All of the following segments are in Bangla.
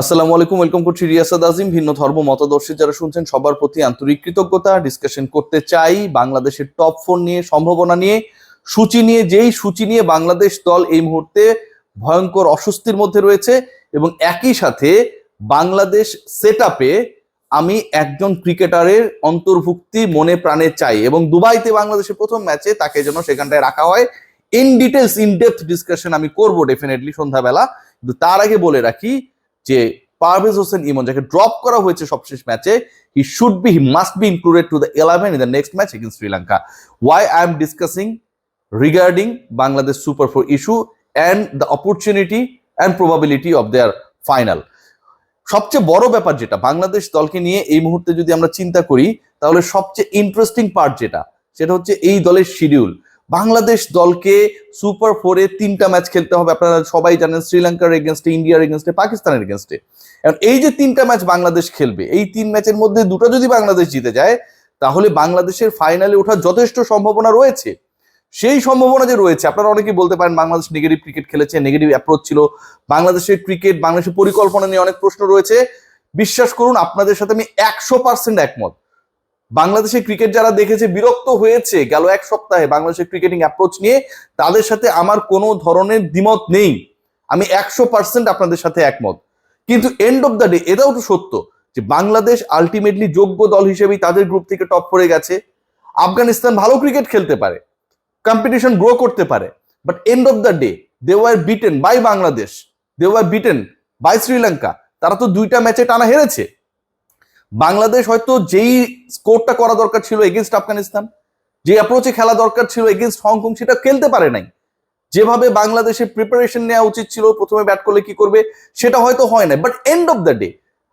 আসসালামু আলাইকুম, ওয়েলকাম করছি রিয়াসাদ আজিম। ভিন্ন ধর্ম মতাদর্শী যারা শুনছেন, সবার প্রতি আন্তরিক কৃতজ্ঞতা ডিসকাশন করতে চাই বাংলাদেশের টপ ফোর নিয়ে, সম্ভাবনা নিয়ে, সূচি নিয়ে, যেই সূচি নিয়ে বাংলাদেশ দল এই মুহূর্তে ভয়ঙ্কর অস্বস্তির মধ্যে রয়েছে এবং একই সাথে বাংলাদেশ সেট আমি একজন ক্রিকেটারের অন্তর্ভুক্তি মনে প্রাণে চাই এবং দুবাইতে বাংলাদেশের প্রথম ম্যাচে তাকে যেন সেখানটায় রাখা হয়। In details in depth discussion আমি করব ডেফিনেটলি সন্ধ্যাবেলা। কিন্তু তার আগে বলে রাখি যে পারভেজ হোসেন ইমন, যাকে ড্রপ করা হয়েছে সবশেষ ম্যাচে he should be he must be included to the eleven in the next match against Sri Lanka why I am discussing regarding Bangladesh super four issue and the opportunity and probability of their final সবচেয়ে বড় ব্যাপার যেটা, বাংলাদেশ দলকে নিয়ে এই মুহূর্তে যদি আমরা চিন্তা করি, তাহলে সবচেয়ে ইন্টারেস্টিং পার্ট যেটা, সেটা হচ্ছে এই দলের শিডিউল বাংলাদেশ দলকে সুপার ফোরে তিনটা ম্যাচ খেলতে হবে। আপনারা সবাই জানেন শ্রীলঙ্কার এগেনস্টে ইন্ডিয়ার এগেনস্টে পাকিস্তানের এগেনস্টে এখন এই যে তিনটা ম্যাচ বাংলাদেশ খেলবে, এই তিন ম্যাচের মধ্যে দুটো যদি বাংলাদেশ জিতে যায়, তাহলে বাংলাদেশের ফাইনালে ওঠার যথেষ্ট সম্ভাবনা রয়েছে। সেই সম্ভাবনা যে রয়েছে, আপনারা অনেকেই বলতে পারেন বাংলাদেশ নেগেটিভ ক্রিকেট খেলেছে নেগেটিভ অ্যাপ্রোচ ছিল। বাংলাদেশের ক্রিকেট বাংলাদেশের পরিকল্পনা নিয়ে অনেক প্রশ্ন রয়েছে। বিশ্বাস করুন, আপনাদের সাথে আমি একশো পার্সেন্ট একমত। বাংলাদেশের ক্রিকেট যারা দেখেছে, বিরক্ত হয়েছে গেল এক সপ্তাহে বাংলাদেশের ক্রিকেটিং অ্যাপ্রোচ নিয়ে, তাদের সাথে আমার কোনো ধরনের দ্বিমত নেই। আমি একশো পার্সেন্ট আপনাদের সাথে একমত। কিন্তু এন্ড অফ দ্য ডে এটাও তো সত্য যে বাংলাদেশ আলটিমেটলি যোগ্য দল হিসেবেই তাদের গ্রুপ থেকে টপ করে গেছে। আফগানিস্তান ভালো ক্রিকেট খেলতে পারে কম্পিটিশন গ্রো করতে পারে but end of the day they were beaten by Bangladesh they were beaten by Sri Lanka তারা তো দুইটা ম্যাচে টানা হেরেছে। বাংলাদেশ হয়তো যেই স্কোরটা করা দরকার ছিল এগেনস্ট আফগানিস্তান, যে অ্যাপ্রোচে খেলা দরকার ছিল এগেনস্ট হংকং, সেটা খেলতে পারে নাই। যেভাবে বাংলাদেশের প্রিপারেশন নেওয়া উচিত ছিল, প্রথমে ব্যাট করলে কি করবে, সেটা হয়তো হয় না but end of the day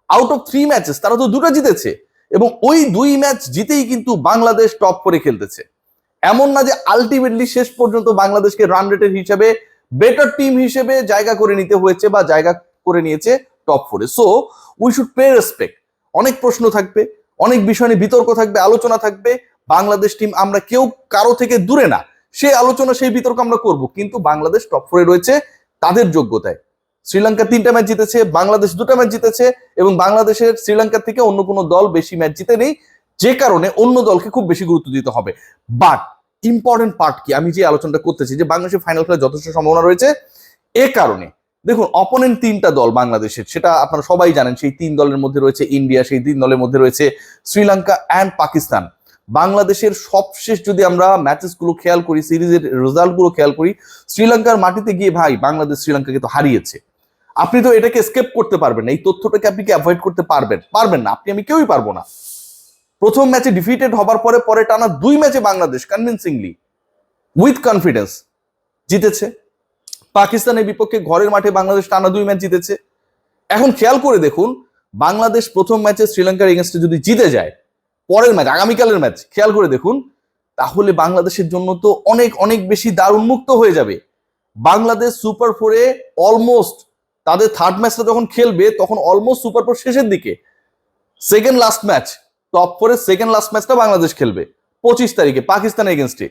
out of three matches তারা তো দুটো জিতেছে। এবং ওই দুই ম্যাচ জিতেই কিন্তু বাংলাদেশ টপ করে খেলতেছে। এমন না যে আলটিমেটলি শেষ পর্যন্ত বাংলাদেশকে রান রেটের হিসেবে বেটার টিম হিসেবে জায়গা করে নিতে হয়েছে বা জায়গা করে নিয়েছে টপ ফোরে so we should pay respect অনেক প্রশ্ন থাকবে, অনেক বিষয় নিয়ে বিতর্ক থাকবে, আলোচনা থাকবে। বাংলাদেশ টিম আমরা কেউ কারও থেকে দূরে না। সেই আলোচনা, সেই বিতর্ক আমরা করব। কিন্তু বাংলাদেশ টপ ফোরে রয়েছে তাদের যোগ্যতায়। শ্রীলঙ্কা তিনটা ম্যাচ জিতেছে, বাংলাদেশ দুটা ম্যাচ জিতেছে এবং বাংলাদেশের শ্রীলঙ্কার থেকে অন্য কোনো দল বেশি ম্যাচ জিতে নেই, যে কারণে অন্য দলকে খুব বেশি গুরুত্ব দিতে হবে। বাট ইম্পর্টেন্ট পার্ট কি? আমি যে আলোচনাটা করতেছি যে বাংলাদেশের ফাইনাল খেলার যথেষ্ট সম্ভাবনা রয়েছে, এ কারণে দেখুন অপোনেন্ট তিনটা দল বাংলাদেশের, সেটা আপনারা সবাই জানেন, সেই তিন দলের মধ্যে রয়েছে ইন্ডিয়া, সেই তিন দলের মধ্যে রয়েছে শ্রীলঙ্কা অ্যান্ড পাকিস্তান। বাংলাদেশের সবশেষ যদি আমরা ম্যাচেসগুলো খেয়াল করি, সিরিজের রেজাল্টগুলো খেয়াল করি, শ্রীলঙ্কার মাটিতে গিয়ে ভাই, বাংলাদেশ শ্রীলঙ্কাকে তো হারিয়েছে। আপনি তো এটাকে স্কেপ করতে পারবেন না, এই তথ্যটাকে আপনি কি অ্যাভয়েড করতে পারবেন? পারবেন না, আপনি, আমি কেউই পারব না। প্রথম ম্যাচে ডিফিটেড হবার পরে পরে টানা দুই ম্যাচে বাংলাদেশ কনভিনসিংলি উইথ কনফিডেন্স জিতেছে। পাকিস্তানের বিপক্ষে ঘরের মাঠে বাংলাদেশ টানা দুই ম্যাচ জিতেছে। এখন খেয়াল করে দেখুন, বাংলাদেশ প্রথম ম্যাচে শ্রীলঙ্কার এগেনস্টে যদি জিতে যায়, পরের ম্যাচ, আগামীকালের ম্যাচ, খেয়াল করে দেখুন, তাহলে বাংলাদেশের জন্য তো অনেক অনেক বেশি দ্বার উন্মুক্ত হয়ে যাবে। বাংলাদেশ সুপার ফোরে অলমোস্ট তাদের থার্ড ম্যাচটা যখন খেলবে, তখন অলমোস্ট সুপার ফোর শেষের দিকে সেকেন্ড লাস্ট ম্যাচ টপ ফোরে সেকেন্ড লাস্ট ম্যাচটা বাংলাদেশ খেলবে, পঁচিশ তারিখে পাকিস্তানের এগেনস্টে।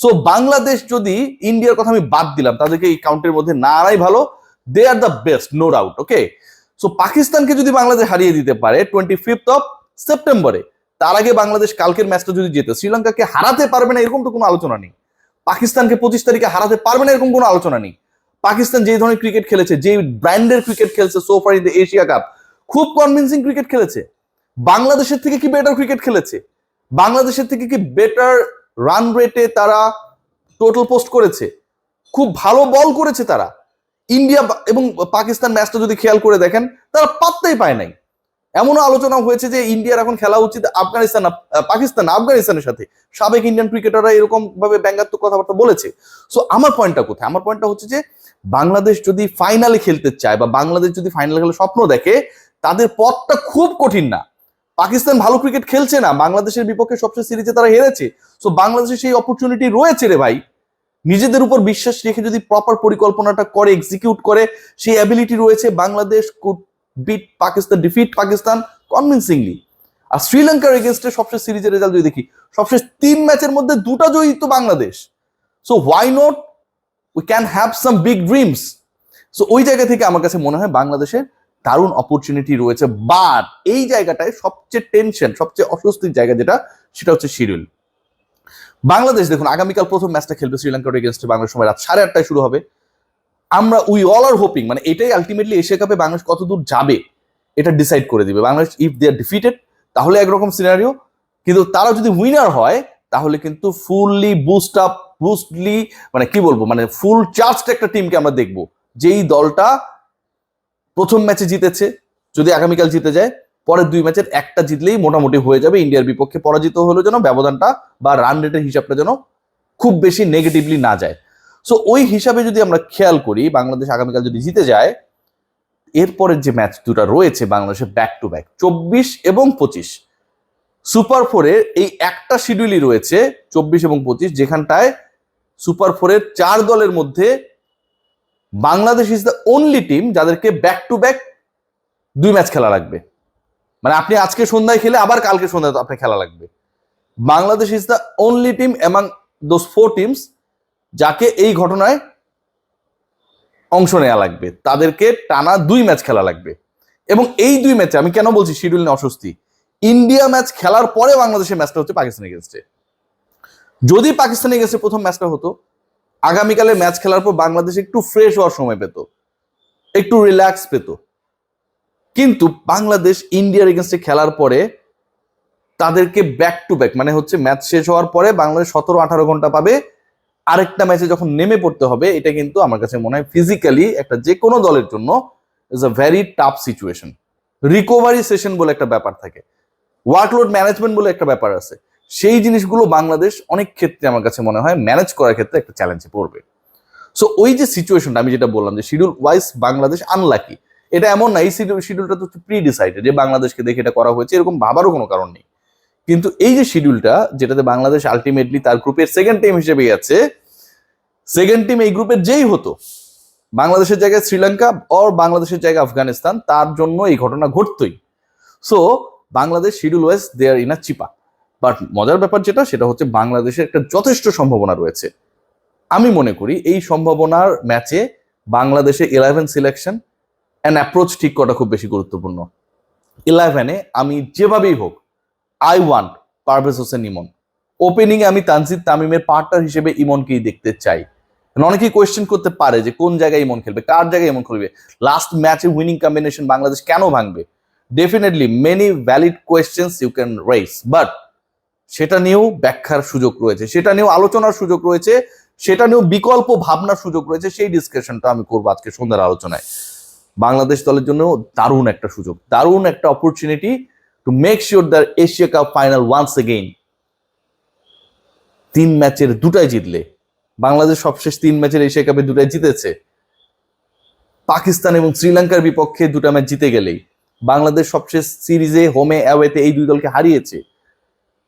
সো বাংলাদেশ যদি ইন্ডিয়ার কথা আমি বাদ দিলাম, তাদেরকে এই কাউন্টের মধ্যে না আনাই ভালো they are the best no doubt okay so পাকিস্তানকে যদি বাংলাদেশ হারিয়ে দিতে পারে টোয়েন্টি ফিফথ অফ সেপ্টেম্বরে তার আগে বাংলাদেশ কালকের ম্যাচটা যদি জেতে, শ্রীলঙ্কাকে হারাতে পারবে না, এরকম তো কোনো আলোচনা নেই। পাকিস্তানকে পঁচিশ তারিখে হারাতে পারবে না, এরকম কোনো আলোচনা নেই। পাকিস্তান যে ধরনের ক্রিকেট খেলেছে যে ব্র্যান্ডের ক্রিকেট খেলছে so far in the Asia cup খুব কনভিন্সিং ক্রিকেট খেলেছে। বাংলাদেশের থেকে কি বেটার ক্রিকেট খেলেছে? বাংলাদেশের থেকে কি বেটার রান রেটে তারা টোটাল পোস্ট করেছে। খুব ভালো বল করেছে তারা। ইন্ডিয়া এবং পাকিস্তান ম্যাচটা যদি খেয়াল করে দেখেন, তারা পাত্তাই পায় নাই। এমনও আলোচনা হয়েছে যে ইন্ডিয়ার এখন খেলা উচিত আফগানিস্তান পাকিস্তান, আফগানিস্তানের সাথে। সাবেক ইন্ডিয়ান ক্রিকেটাররা এরকম ভাবে ব্যঙ্গাত্মক কথাবার্তা বলেছে। সো আমার পয়েন্টটা কোথায়? আমার পয়েন্টটা হচ্ছে যে, বাংলাদেশ যদি ফাইনালে খেলতে চায় বা বাংলাদেশ যদি ফাইনালে খেলার স্বপ্ন দেখে, তাদের পথটা খুব কঠিন না। পাকিস্তান ভালো ক্রিকেট খেলছে না, বাংলাদেশের বিপক্ষে সবচেয়ে সিরিজে তারা হেরেছে। সো বাংলাদেশের সেই অপরচুনিটি রয়েছে রে ভাই। নিজেদের উপর বিশ্বাস রেখে যদি প্রপার পরিকল্পনাটা করে এক্সিকিউট করে, সেই অ্যাবিলিটি রয়েছে Bangladesh could beat Pakistan defeat Pakistan convincingly আর শ্রীলঙ্কার এগেনস্টে সবশেষ সিরিজের রেজাল্ট যদি দেখি, সবশেষ তিন ম্যাচের মধ্যে দুটা জয়ী তো Bangladesh. So why not we can have some big dreams so ওই জায়গা থেকে আমার কাছে মনে হয় বাংলাদেশের দারুণ অপরচুনিটি রয়েছে। বাট এই জায়গাটায় সবচেয়ে টেনশন সবচেয়ে অস্বস্তির জায়গা যেটা, সেটা হচ্ছে শিডিউল। বাংলাদেশ, দেখুন, আগামীকাল প্রথম ম্যাচটা খেলবে শ্রীলঙ্কার এগেনস্টে বাংলাদেশ সময় রাত সাড়ে আটটায় শুরু হবে। আমরা উই অল আর হোপিং মানে এটাই আলটিমেটলি এশিয়া কাপে বাংলাদেশ কত দূর যাবে, এটা ডিসাইড করে দিবে। Bangladesh if they are defeated তাহলে একরকম সিনারিও কিন্তু তারা যদি উইনার হয়, তাহলে কিন্তু ফুললি বুস্ট আপ বুস্টলি মানে কি বলব মানে ফুল চার্জড একটা টিমকে আমরা দেখব। যেই দলটা প্রথম ম্যাচে জিতেছে, যদি আগামীকাল জিতে যায়, পরের দুই ম্যাচের একটা জিতলেই মোটামুটি হয়ে যাবে ইন্ডিয়ার বিপক্ষে। পরাজিত হলো যেন ব্যবধানটা বা রান রেটের হিসাবটা যেন খুব বেশি নেগেটিভলি না যায়। সো ওই হিসাবে যদি আমরা খেয়াল করি, বাংলাদেশ আগামীকাল যদি জিতে যায়, এরপরের যে ম্যাচ দুটো রয়েছে বাংলাদেশে ব্যাক টু ব্যাক চব্বিশ এবং পঁচিশ। সুপার ফোরের এই একটা শিডিউলই রয়েছে, চব্বিশ এবং পঁচিশ, যেখানটায় সুপার ফোরের চার দলের মধ্যে Bangladesh is the only team যাদেরকে ব্যাক টু ব্যাক দুই ম্যাচ খেলা লাগবে। মানে আপনি আজকে সন্ধ্যায় খেলে আবার কালকে সন্ধ্যায় আপনার খেলা লাগবে। Bangladesh is the only team among those four teams যাকে এই ঘটনায় অংশ নেওয়া লাগবে। তাদেরকে টানা দুই ম্যাচ খেলা লাগবে। এবং এই দুই ম্যাচে আমি কেন বলছি শিডিউল নিয়ে অস্বস্তি? ইন্ডিয়া ম্যাচ খেলার পরে বাংলাদেশের ম্যাচটা হচ্ছে পাকিস্তান এগেনস্টে যদি পাকিস্তান এগেনস্টে প্রথম ম্যাচটা হতো আগামীকালে ম্যাচ খেলার পর বাংলাদেশ একটু ফ্রেশ হওয়ার সময় পেত। একটু রিল্যাক্স পেত। কিন্তু বাংলাদেশ ইন্ডিয়ার এগেনস্টে খেলার পরে তাদেরকে ব্যাক টু ব্যাক মানে হচ্ছে ম্যাচ শেষ হওয়ার পরে বাংলাদেশ সতেরো আঠারো ঘণ্টা পাবে। আরেকটা ম্যাচে যখন নেমে পড়তে হবে, এটা কিন্তু আমার কাছে মনে হয় ফিজিক্যালি একটা যে কোনো দলের জন্য is a very tough situation recovery session বলে একটা ব্যাপার থাকে। ওয়ার্কলোড ম্যানেজমেন্ট বলে একটা ব্যাপার আছে। সেই জিনিসগুলো বাংলাদেশ অনেক ক্ষেত্রে আমার কাছে মনে হয় ম্যানেজ করার ক্ষেত্রে একটা চ্যালেঞ্জে পড়বে। সো ওই যে সিচুয়েশনটা আমি যেটা বললাম যে শিডিউল ওয়াইজ বাংলাদেশ আনলাকি এটা এমন না, এই শিডিউলটা তো প্রি ডিসাইডেড যে বাংলাদেশকে দেখে এটা করা হয়েছে, এরকম ভাবারও কোনো কারণ নেই। কিন্তু এই যে শিডিউলটা যেটাতে বাংলাদেশ আলটিমেটলি তার গ্রুপের সেকেন্ড টিম হিসেবে গেছে সেকেন্ড টিম এই গ্রুপের যেই হতো, বাংলাদেশের জায়গায় শ্রীলঙ্কা অর বাংলাদেশের জায়গায় আফগানিস্তান, তার জন্য এই ঘটনা ঘটতই। So Bangladesh schedule wise they're in a চিপা বাট মজার ব্যাপার যেটা, সেটা হচ্ছে বাংলাদেশের একটা যথেষ্ট সম্ভাবনা রয়েছে। আমি মনে করি এই সম্ভাবনার ম্যাচে বাংলাদেশে ইলেভেন সিলেকশন অ্যান্ড অ্যাপ্রোচ ঠিক করা খুব বেশি গুরুত্বপূর্ণ। ইলেভেনে আমি যেভাবেই হোক I want Parvez Hossain Emon. Opening এ আমি তানজিদ তামিমের পার্টনার হিসেবে ইমনকেই দেখতে চাই। অনেকেই কোয়েশ্চেন করতে পারে যে কোন জায়গায় ইমন খেলবে, কার জায়গায় ইমন খেলবে? লাস্ট ম্যাচে উইনিং কম্বিনেশন বাংলাদেশ কেন ভাঙবে? Definitely many valid questions you can raise but সেটা নিয়েও ব্যাখ্যার সুযোগ রয়েছে, সেটা নিয়েও আলোচনার সুযোগ রয়েছে, সেটা নিয়েও বিকল্প ভাবনার সুযোগ রয়েছে, সেই ডিসকাশনটা আমি করব আজকে সন্ধ্যার আলোচনায়। বাংলাদেশ দলের জন্য দারুণ একটা সুযোগ, দারুণ একটা opportunity to make sure the Asia Cup final once again তিন ম্যাচের দুটাই জিতলে, বাংলাদেশ সবশেষ তিন ম্যাচের এশিয়া কাপে দুটাই জিতেছে, পাকিস্তান এবং শ্রীলঙ্কার বিপক্ষে দুটা ম্যাচ জিতে গেলেই, বাংলাদেশ সবশেষ সিরিজে হোমে অ্যাওয়েতে এই দুই দলকে হারিয়েছে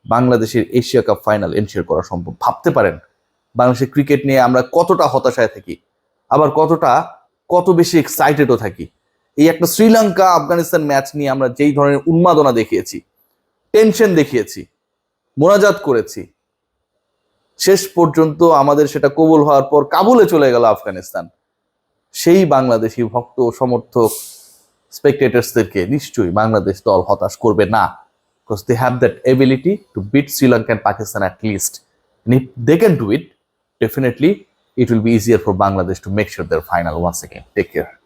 বাংলাদেশের এশিয়া কাপ ফাইনাল এনশিওর করা সম্ভব। ভাবতে পারেন, বাংলাদেশের ক্রিকেট নিয়ে আমরা কতটা হতাশায় থাকি, আবার কতটা, কত বেশি এক্সাইটেডও থাকি। এই একটা শ্রীলঙ্কা, আফগানিস্তান ম্যাচ নিয়ে আমরা যেই ধরনের উন্মাদনা দেখিয়েছি টেনশন দেখিয়েছি, মোনাজাত করেছি, শেষ পর্যন্ত আমাদের সেটা কবুল হওয়ার পর কাবুলে চলে গেল আফগানিস্তান। সেই বাংলাদেশি ভক্ত সমর্থক স্পেকটেটার্সদেরকে নিশ্চয়ই বাংলাদেশ দল হতাশ করবে না। because they have that ability to beat Sri Lanka and Pakistan at least. And if they can do it, definitely it will be easier for Bangladesh to make sure their final once again. Take care.